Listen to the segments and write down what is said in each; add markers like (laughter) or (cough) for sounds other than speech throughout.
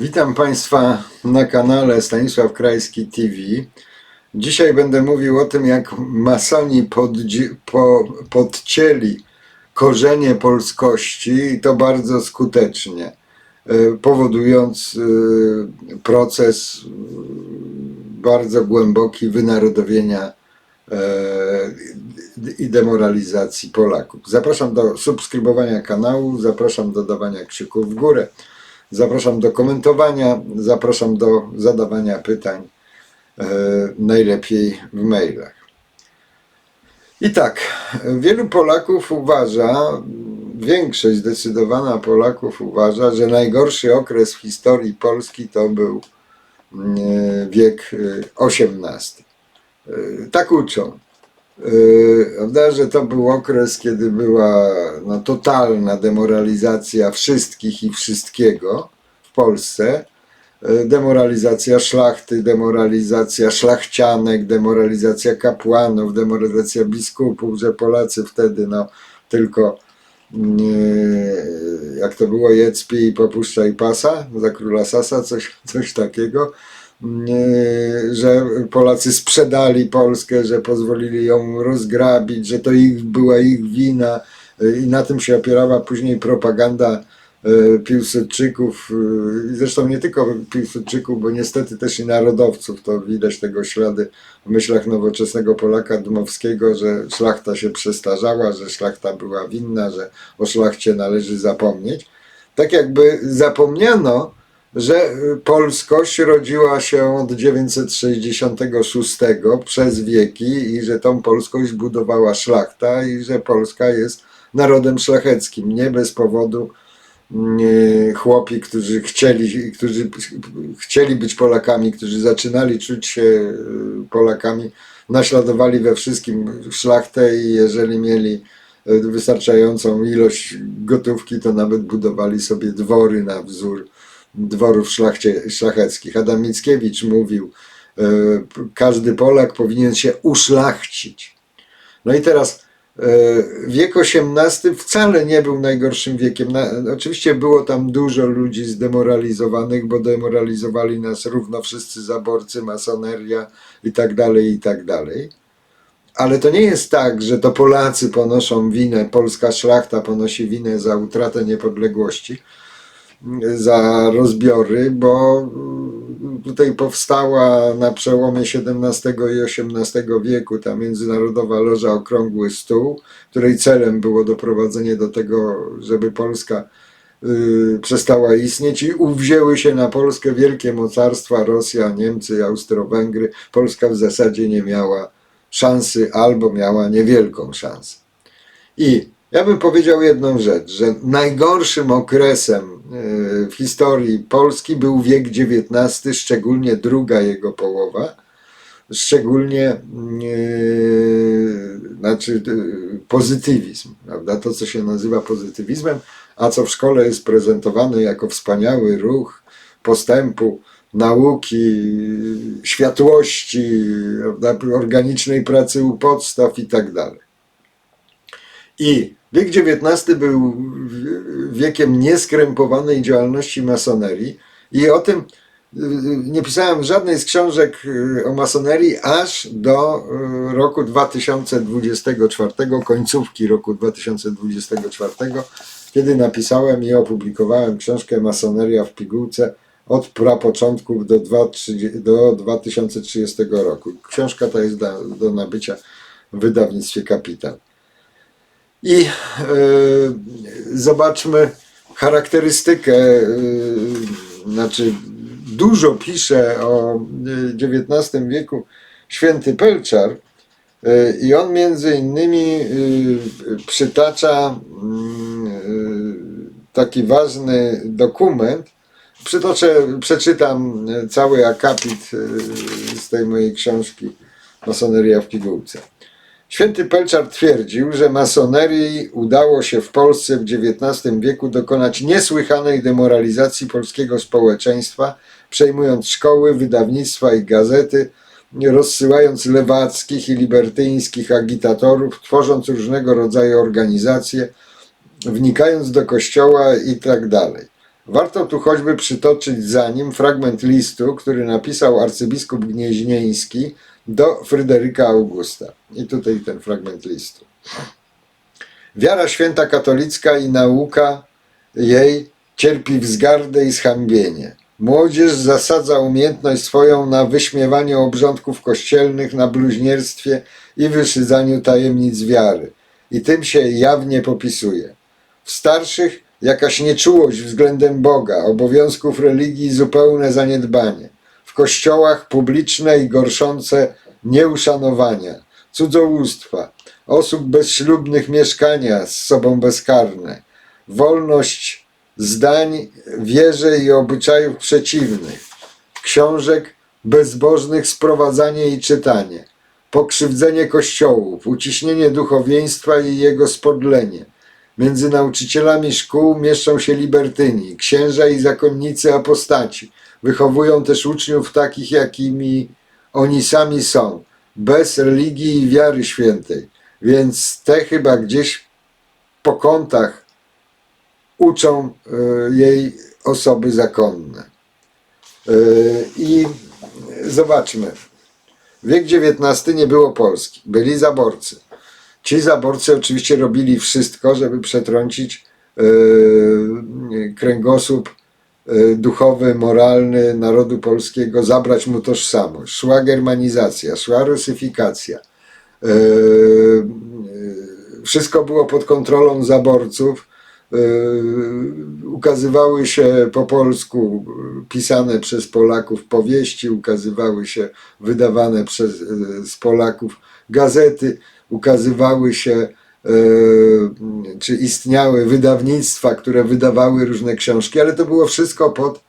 Witam Państwa na kanale Stanisław Krajski TV. Dzisiaj będę mówił o tym, jak masoni podzi- po, podcięli korzenie polskości i to bardzo skutecznie, e, powodując e, proces e, bardzo głęboki wynarodowienia i demoralizacji Polaków. Zapraszam do subskrybowania kanału, zapraszam do dawania krzyków w górę. Zapraszam do komentowania, zapraszam do zadawania pytań, e, najlepiej w mailach. I tak, wielu Polaków uważa, większość zdecydowana Polaków uważa, że najgorszy okres w historii Polski to był mm, wiek e, XVIII. E, Tak uczą. Yy, Prawda, że to był okres, kiedy była no, totalna demoralizacja wszystkich i wszystkiego w Polsce. Yy, Demoralizacja szlachty, demoralizacja szlachcianek, demoralizacja kapłanów, demoralizacja biskupów, że Polacy wtedy no, tylko yy, jak to było, jedz, pij, popuszczaj pasa za króla Sasa, coś, coś takiego że Polacy sprzedali Polskę, że pozwolili ją rozgrabić, że to ich była ich wina. I na tym się opierała później propaganda e, Piłsudczyków. E, zresztą nie tylko Piłsudczyków, bo niestety też i narodowców, to widać tego ślady w myślach nowoczesnego Polaka Dmowskiego, że szlachta się przestarzała, że szlachta była winna, że o szlachcie należy zapomnieć. Tak jakby zapomniano, że polskość rodziła się od 966 przez wieki i że tą polskość budowała szlachta i że Polska jest narodem szlacheckim. Nie bez powodu mm, chłopi, którzy chcieli, którzy chcieli być Polakami, którzy zaczynali czuć się y, Polakami, naśladowali we wszystkim szlachtę i jeżeli mieli y, wystarczającą ilość gotówki, to nawet budowali sobie dwory na wzór dworów szlachcie, szlacheckich. Adam Mickiewicz mówił, e, każdy Polak powinien się uszlachcić. No i teraz e, wiek XVIII wcale nie był najgorszym wiekiem. Oczywiście było tam dużo ludzi zdemoralizowanych, bo demoralizowali nas równo wszyscy zaborcy, masoneria i tak dalej, i tak dalej. Ale to nie jest tak, że to Polacy ponoszą winę, polska szlachta ponosi winę za utratę niepodległości za rozbiory, bo tutaj powstała na przełomie XVII i XVIII wieku ta międzynarodowa loża Okrągły Stół, której celem było doprowadzenie do tego, żeby Polska y, przestała istnieć i uwzięły się na Polskę wielkie mocarstwa, Rosja, Niemcy, Austro-Węgry. Polska w zasadzie nie miała szansy albo miała niewielką szansę. I ja bym powiedział jedną rzecz, że najgorszym okresem w historii Polski był wiek XIX, szczególnie druga jego połowa, szczególnie e, znaczy e, pozytywizm, prawda? to co się nazywa pozytywizmem, a co w szkole jest prezentowane jako wspaniały ruch postępu, nauki, światłości, prawda? organicznej pracy u podstaw i tak dalej. I wiek XIX był wiekiem nieskrępowanej działalności masonerii i o tym y, nie pisałem żadnej z książek y, o masonerii aż do y, roku 2024, końcówki roku 2024, kiedy napisałem i opublikowałem książkę Masoneria w pigułce od prapoczątków do, 2, do 2030 roku. Książka ta jest do, do nabycia w wydawnictwie Kapital. I e, zobaczmy charakterystykę, e, znaczy dużo pisze o XIX wieku święty Pelczar e, i on między innymi e, przytacza mm, e, taki ważny dokument. Przytoczę, przeczytam cały akapit e, z tej mojej książki Masoneria w pigułce. Święty Pelczar twierdził, że masonerii udało się w Polsce w XIX wieku dokonać niesłychanej demoralizacji polskiego społeczeństwa, przejmując szkoły, wydawnictwa i gazety, rozsyłając lewackich i libertyńskich agitatorów, tworząc różnego rodzaju organizacje, wnikając do kościoła i tak. Warto tu choćby przytoczyć za nim fragment listu, który napisał arcybiskup Gnieźnieński do Fryderyka Augusta. I tutaj ten fragment listu. Wiara święta katolicka i nauka jej cierpi wzgardę i zhańbienie. Młodzież zasadza umiejętność swoją na wyśmiewanie obrządków kościelnych, na bluźnierstwie i wyszydzaniu tajemnic wiary. I tym się jawnie popisuje. W starszych jakaś nieczułość względem Boga, obowiązków religii zupełne zaniedbanie. Kościołach publiczne i gorszące nieuszanowania, cudzołóstwa, osób bezślubnych mieszkania z sobą bezkarne, wolność zdań, wierze i obyczajów przeciwnych, książek bezbożnych sprowadzanie i czytanie, pokrzywdzenie kościołów, uciśnienie duchowieństwa i jego spodlenie. Między nauczycielami szkół mieszczą się libertyni, księża i zakonnicy apostaci. Wychowują też uczniów takich, jakimi oni sami są, bez religii i wiary świętej. Więc te chyba gdzieś po kątach uczą e, jej osoby zakonne. E, I zobaczmy. Wiek XIX nie było Polski. Byli zaborcy. Ci zaborcy oczywiście robili wszystko, żeby przetrącić e, kręgosłup duchowy, moralny narodu polskiego, zabrać mu tożsamość. Szła germanizacja, szła rusyfikacja. E, e, Wszystko było pod kontrolą zaborców. E, Ukazywały się po polsku e, pisane przez Polaków powieści, ukazywały się wydawane przez, e, Polaków gazety, ukazywały się e, czy istniały wydawnictwa, które wydawały różne książki, ale to było wszystko pod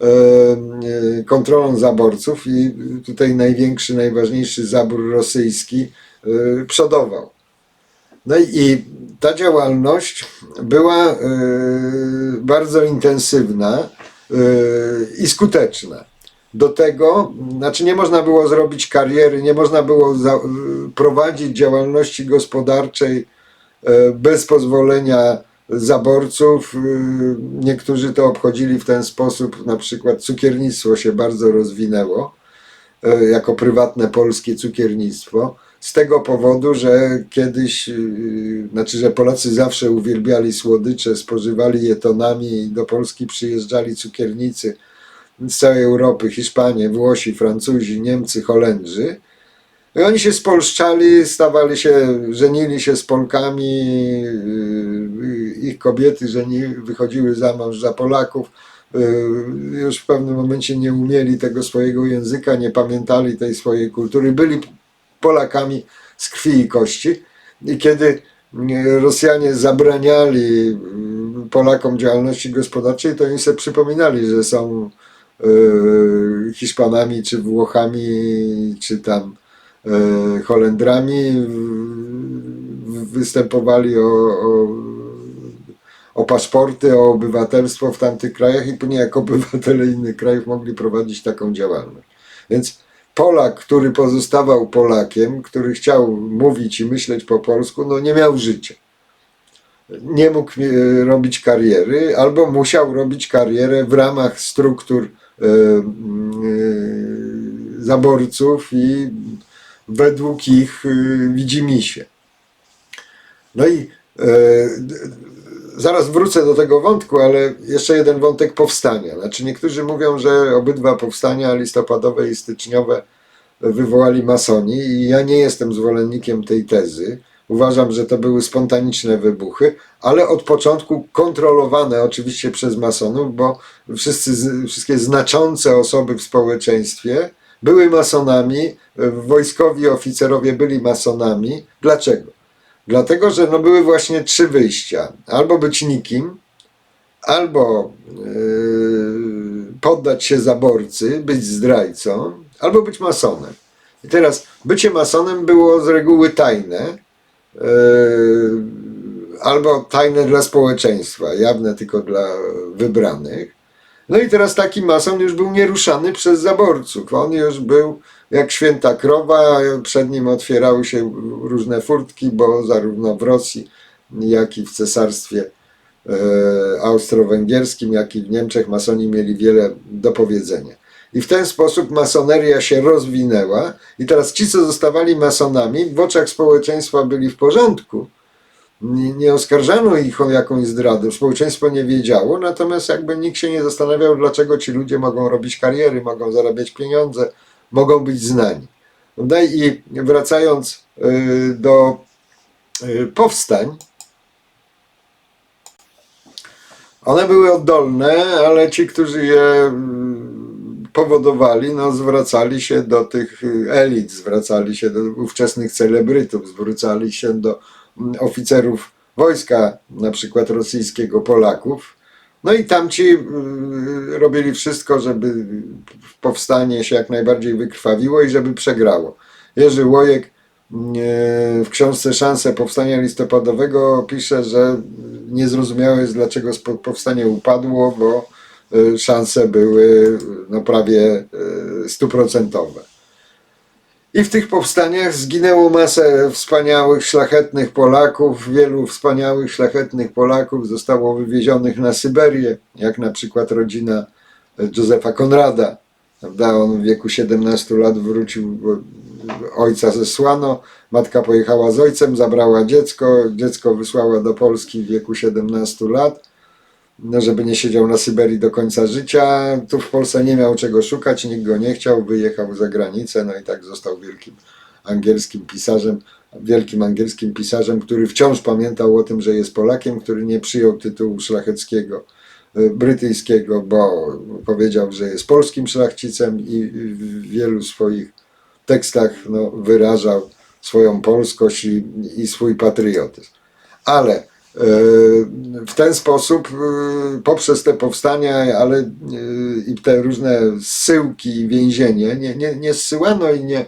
e, e, kontrolą zaborców i tutaj największy, najważniejszy zabór rosyjski e, przodował. No i- ta działalność była e, bardzo intensywna e, i skuteczna. Do tego, znaczy nie można było zrobić kariery, nie można było e, prowadzić działalności gospodarczej e, bez pozwolenia zaborców. E, Niektórzy to obchodzili w ten sposób, na przykład cukiernictwo się bardzo rozwinęło e, jako prywatne polskie cukiernictwo. Z tego powodu, że kiedyś, znaczy, że Polacy zawsze uwielbiali słodycze, spożywali je tonami i do Polski przyjeżdżali cukiernicy z całej Europy, Hiszpanie, Włosi, Francuzi, Niemcy, Holendrzy. I oni się spolszczali, stawali się, żenili się z Polkami, yy, ich kobiety żeni, wychodziły za mąż za Polaków. Yy, Już w pewnym momencie nie umieli tego swojego języka, nie pamiętali tej swojej kultury, byli Polakami z krwi i kości. I kiedy mm, Rosjanie zabraniali Polakom działalności gospodarczej, to oni sobie przypominali, że są Hiszpanami, czy Włochami, czy tam Holendrami. W- Występowali o, o, o paszporty, o obywatelstwo w tamtych krajach i później jako (laughs) obywatele innych krajów mogli prowadzić taką działalność. Więc Polak, który pozostawał Polakiem, który chciał mówić i myśleć po polsku, no nie miał życia. Nie mógł e, robić kariery, albo musiał robić karierę w ramach struktur e, e, zaborców i według ich e, widzimisię. No i e, zaraz wrócę do tego wątku, ale jeszcze jeden wątek powstania. Znaczy niektórzy mówią, że obydwa powstania listopadowe i styczniowe wywołali masoni i ja nie jestem zwolennikiem tej tezy. Uważam, że to były spontaniczne wybuchy, ale od początku kontrolowane oczywiście przez masonów, bo wszyscy, wszystkie znaczące osoby w społeczeństwie były masonami, wojskowi oficerowie byli masonami. Dlaczego? Dlatego, że no były właśnie trzy wyjścia. Albo być nikim, albo yy, poddać się zaborcy, być zdrajcą, albo być masonem. I teraz bycie masonem było z reguły tajne, yy, albo tajne dla społeczeństwa, jawne tylko dla wybranych. No i teraz taki mason już był nieruszany przez zaborców. On już był jak święta krowa, przed nim otwierały się różne furtki, bo zarówno w Rosji, jak i w cesarstwie e, austro-węgierskim, jak i w Niemczech masoni mieli wiele do powiedzenia. I w ten sposób masoneria się rozwinęła i teraz ci, co zostawali masonami, w oczach społeczeństwa byli w porządku. Nie, nie oskarżano ich o jakąś zdradę, społeczeństwo nie wiedziało, natomiast jakby nikt się nie zastanawiał, dlaczego ci ludzie mogą robić kariery, mogą zarabiać pieniądze, mogą być znani. Prawda? I wracając y, do y, powstań, one były oddolne, ale ci, którzy je mm, powodowali, no, zwracali się do tych elit, zwracali się do ówczesnych celebrytów, zwracali się do oficerów wojska, na przykład rosyjskiego, Polaków. No i tamci y, robili wszystko, żeby powstanie się jak najbardziej wykrwawiło i żeby przegrało. Jerzy Łojek y, w książce Szanse Powstania Listopadowego pisze, że niezrozumiałe jest, dlaczego powstanie upadło, bo y, szanse były no, prawie y, stuprocentowe. I w tych powstaniach zginęło masę wspaniałych, szlachetnych Polaków. Wielu wspaniałych, szlachetnych Polaków zostało wywiezionych na Syberię, jak na przykład rodzina Józefa Konrada. Prawda? On w wieku 17 lat wrócił, ojca zesłano, matka pojechała z ojcem, zabrała dziecko, dziecko wysłała do Polski w wieku 17 lat, no, żeby nie siedział na Syberii do końca życia. Tu w Polsce nie miał czego szukać, nikt go nie chciał, wyjechał za granicę, no i tak został wielkim angielskim pisarzem, wielkim angielskim pisarzem, który wciąż pamiętał o tym, że jest Polakiem, który nie przyjął tytułu szlacheckiego y, brytyjskiego, bo powiedział, że jest polskim szlachcicem i w wielu swoich tekstach no, wyrażał swoją polskość i, i swój patriotyzm. Ale e, w ten sposób, e, poprzez te powstania, ale e, i te różne zsyłki i więzienie, nie, nie, nie zsyłano i nie,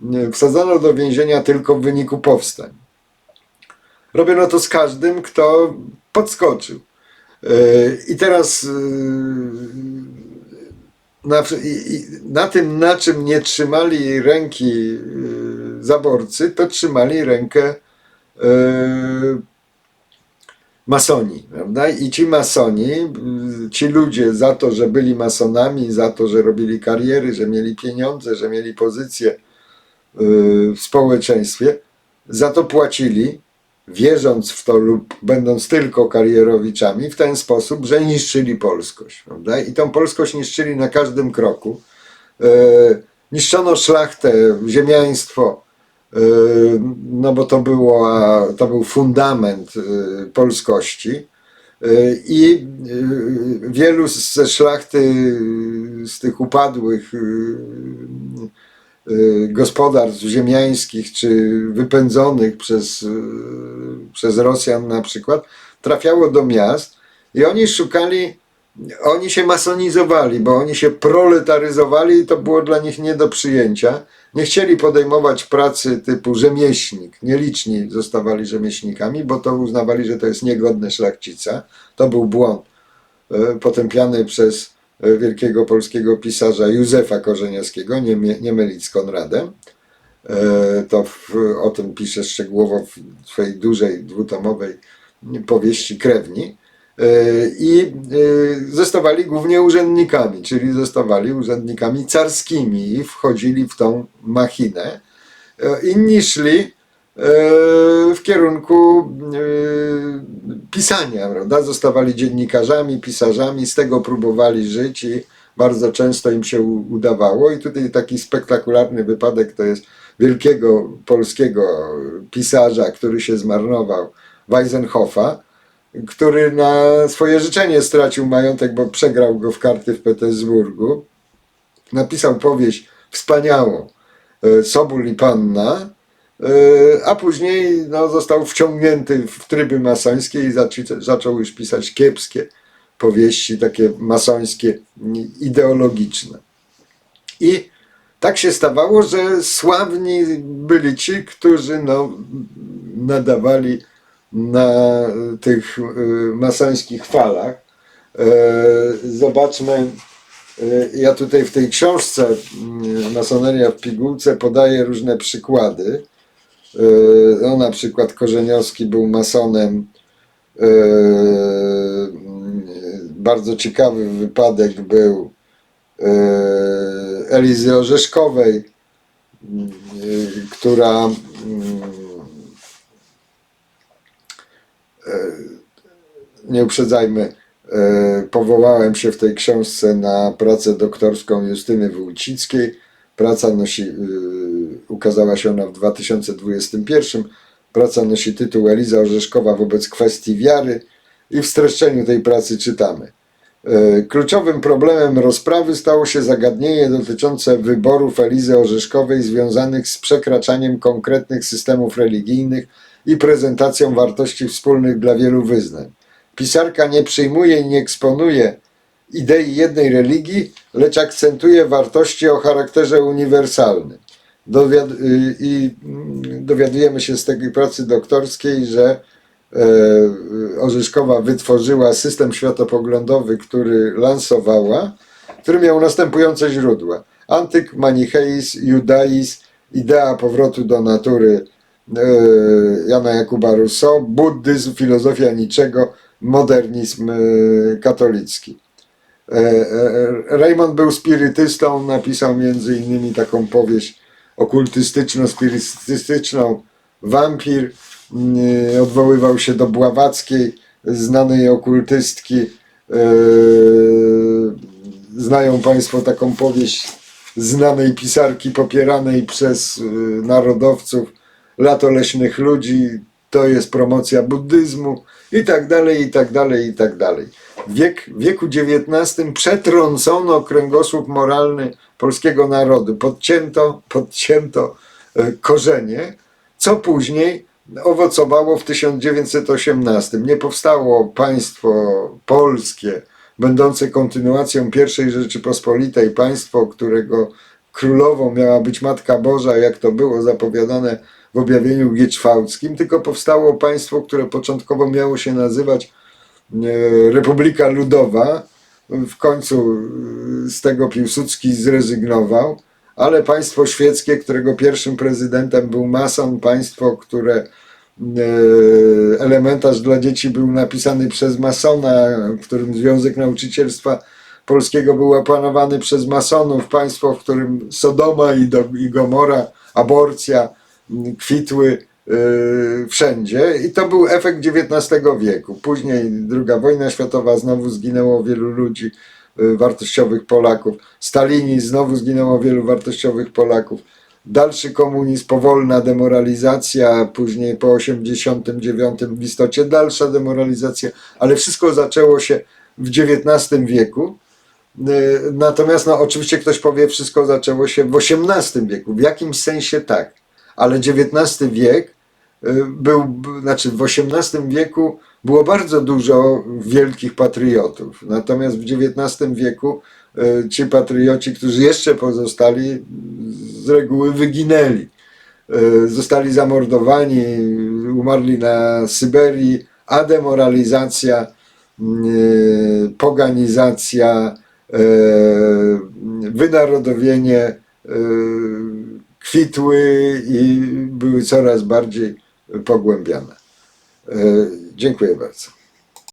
nie wsadzano do więzienia tylko w wyniku powstań. Robiono to z każdym, kto podskoczył. E, I teraz e, na, na tym, na czym nie trzymali ręki zaborcy, to trzymali rękę masoni, prawda? I ci masoni, y, ci ludzie za to, że byli masonami, za to, że robili kariery, że mieli pieniądze, że mieli pozycję y, w społeczeństwie, za to płacili, wierząc w to lub będąc tylko karierowiczami, w ten sposób, że niszczyli polskość. Prawda? I tą polskość niszczyli na każdym kroku. E, niszczono szlachtę, ziemiaństwo, no bo to, było, to był fundament e, polskości. E, I e, wielu ze szlachty, z tych upadłych y, gospodarstw ziemiańskich czy wypędzonych przez, y, przez Rosjan na przykład, trafiało do miast i oni szukali, oni się masonizowali, bo oni się proletaryzowali i to było dla nich nie do przyjęcia. Nie chcieli podejmować pracy typu rzemieślnik. Nieliczni zostawali rzemieślnikami, bo to uznawali, że to jest niegodne szlachcica. To był błąd e, potępiany przez e, wielkiego polskiego pisarza Józefa Korzeniowskiego, nie, nie mylić z Konradem. E, To w, o tym pisze szczegółowo w swojej dużej, dwutomowej powieści Krewni. E, I e, zostawali głównie urzędnikami, czyli zostawali urzędnikami carskimi i wchodzili w tą machinę. E, Inni szli w kierunku pisania, prawda? Zostawali dziennikarzami, pisarzami, z tego próbowali żyć i bardzo często im się udawało. I tutaj taki spektakularny wypadek to jest wielkiego polskiego pisarza, który się zmarnował, Weisenhoffa, który na swoje życzenie stracił majątek, bo przegrał go w karty w Petersburgu. Napisał powieść wspaniałą, e, Sobór i Panna, e, a później no, został wciągnięty w tryby masońskie i zaczął już pisać kiepskie powieści, takie masońskie, ideologiczne. I tak się stawało, że sławni byli ci, którzy no, nadawali na tych y, masońskich falach. E, Zobaczmy, y, ja tutaj w tej książce y, Masoneria w pigułce podaję różne przykłady. E, No, na przykład Korzeniowski był masonem e, mm, bardzo ciekawy wypadek był Elizy Orzeszkowej, mm, która mm, e, nie uprzedzajmy, e, powołałem się w tej książce na pracę doktorską Justyny Wójcickiej. Praca nosi, y, ukazała się ona w 2021. Praca nosi tytuł Eliza Orzeszkowa wobec kwestii wiary i w streszczeniu tej pracy czytamy. E, Kluczowym problemem rozprawy stało się zagadnienie dotyczące wyborów Elizy Orzeszkowej związanych z przekraczaniem konkretnych systemów religijnych i prezentacją wartości wspólnych dla wielu wyznań. Pisarka nie przyjmuje i nie eksponuje idei jednej religii, lecz akcentuje wartości o charakterze uniwersalnym. Dowiad y, I mm, dowiadujemy się z tej pracy doktorskiej, że e, Orzeszkowa wytworzyła system światopoglądowy, który lansowała, który miał następujące źródła. Antyk, manicheizm, judaizm, idea powrotu do natury Jana Jakuba Rousseau, buddyzm, filozofia niczego, modernizm e, katolicki. E, Raymond był spirytystą, napisał między innymi taką powieść okultystyczno-spirytystyczną Wampir. Odwoływał się do Bławackiej, znanej okultystki. Znają Państwo taką powieść znanej pisarki popieranej przez narodowców Lato Leśnych Ludzi. To jest promocja buddyzmu i tak dalej, i tak dalej, i tak dalej. W wiek, w wieku XIX przetrącono kręgosłup moralny polskiego narodu. Podcięto, podcięto e, korzenie, co później owocowało w 1918. Nie powstało państwo polskie, będące kontynuacją I Rzeczypospolitej, państwo, którego królową miała być Matka Boża, jak to było zapowiadane w objawieniu gieczwałckim, tylko powstało państwo, które początkowo miało się nazywać e, Republika Ludowa. W końcu e, z tego Piłsudski zrezygnował, ale państwo świeckie, którego pierwszym prezydentem był mason, państwo, które e, elementarz dla dzieci był napisany przez masona, w którym Związek Nauczycielstwa Polskiego był opanowany przez masonów, państwo, w którym Sodoma i, i Gomora, aborcja kwitły y, wszędzie i to był efekt XIX wieku. Później II wojna światowa, znowu zginęło wielu ludzi, y, wartościowych Polaków. Stalinizm, znowu zginęło wielu wartościowych Polaków. Dalszy komunizm, powolna demoralizacja, później po 89 w istocie dalsza demoralizacja, ale wszystko zaczęło się w XIX wieku. Y, Natomiast no, oczywiście ktoś powie, wszystko zaczęło się w XVIII wieku. W jakimś sensie tak, ale XIX wiek y, był, znaczy w XVIII wieku było bardzo dużo wielkich patriotów. Natomiast w XIX wieku y, ci patrioci, którzy jeszcze pozostali, z reguły wyginęli. Y, Zostali zamordowani, umarli na Syberii, a demoralizacja, poganizacja, wynarodowienie kwitły i były coraz bardziej pogłębiane. Y, Dziękuję bardzo.